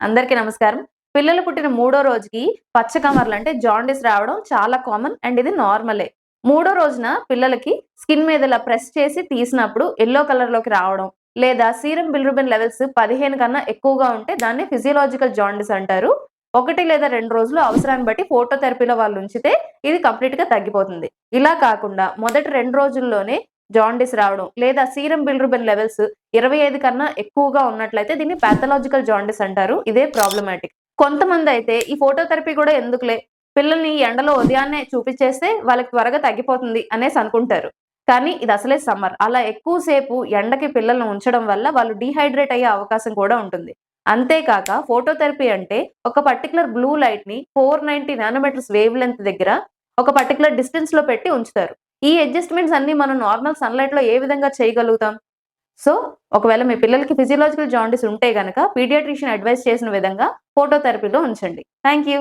అందరికీ నమస్కారం. పిల్లలు పుట్టిన మూడో రోజుకి పచ్చకమర్లు అంటే జాండిస్ రావడం చాలా కామన్ అండ్ ఇది నార్మలే. మూడో రోజున పిల్లలకి స్కిన్ మీద ఇలా ప్రెస్ చేసి తీసినప్పుడు ఎల్లో కలర్లోకి రావడం లేదా సీరం బిల్రుబిన్ లెవెల్స్ పదిహేను కన్నా ఎక్కువగా ఉంటే దాన్ని ఫిజియలాజికల్ జాండిస్ అంటారు. ఒకటి లేదా రెండు రోజులు అవసరాన్ని బట్టి ఫోటోథెరపీలో వాళ్ళు ఉంచితే ఇది కంప్లీట్గా తగ్గిపోతుంది. ఇలా కాకుండా మొదటి రెండు రోజుల్లోనే జాండిస్ రావడం లేదా సీరం బిల్రుబిన్ లెవెల్స్ ఇరవై ఐదు కన్నా ఎక్కువగా ఉన్నట్లయితే దీన్ని పాథలాజికల్ జాండిస్ అంటారు. ఇదే ప్రాబ్లమాటిక్ కొంతమంది అయితే ఈ ఫోటోథెరపీ కూడా ఎందుకులే? పిల్లల్ని ఎండలో ఉదయాన్నే చూపించేస్తే వాళ్ళకి త్వరగా తగ్గిపోతుంది అనేసి అనుకుంటారు. కానీ ఇది అసలే సమ్మర్ అలా ఎక్కువసేపు ఎండకి పిల్లల్ని ఉంచడం వల్ల వాళ్ళు డీహైడ్రేట్ అయ్యే అవకాశం కూడా ఉంటుంది. అంతేకాక ఫోటోథెరపీ అంటే ఒక పర్టికులర్ బ్లూ లైట్ని four ninety nanometers wave length దగ్గర ఒక పర్టికులర్ డిస్టెన్స్లో పెట్టి ఉంచుతారు. ఈ అడ్జస్ట్మెంట్స్ అన్ని మనం నార్మల్ సన్లైట్లో ఏ విధంగా చేయగలుగుతాం? సో ఒకవేళ మీ పిల్లలకి ఫిజియలాజికల్ జాండీస్ ఉంటే గనక పీడియాట్రిషియన్ అడ్వైస్ చేసిన విధంగా ఫోటోథెరపీలో ఉంచండి. Thank you